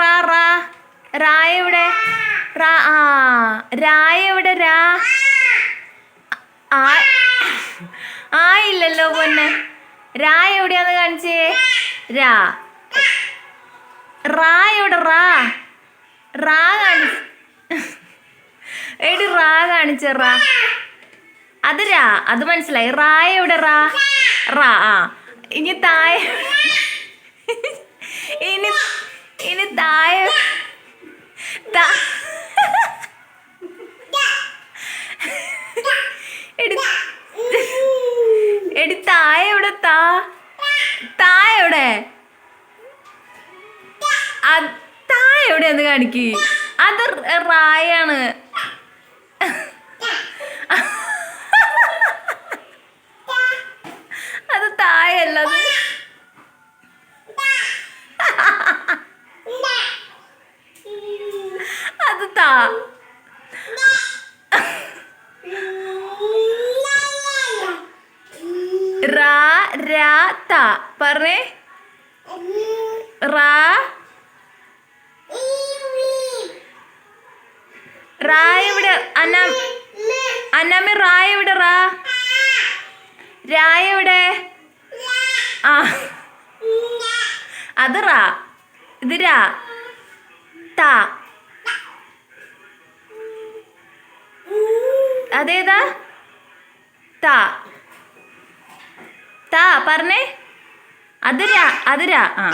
റാ റാ. റാ എവിടെ? റാ ആ. രാ എവിടെ രാ ആ ആ ഇല്ലല്ലോ പൊന്നെ. രാ എവിടെയാന്ന് കാണിച്ചേ? രാ റാ എവിടെ റാ? റാ കാണിച്ച്. എടി റാ കാണിച്ച റാ. അത് രാ. അത് മനസ്സിലായി. റാ എവിടെ റാ? റാ ആ. ഇനി ഇനി ഇനി കാണിക്ക് അത് റായാണ്. അത് തായല്ല അത് അത് താ. റാ രാ ത. പറഞ്ഞേ. റാ റാ എവിടെ? അന്ന അന്നാമി റാ എവിടെ റാ? രാ എവിടെ? ആ. അത് റാ. ഇത് രാ. ത. അതേതാ? താ. താ പറഞ്ഞേ. അത് രാ അത് രാ ആ.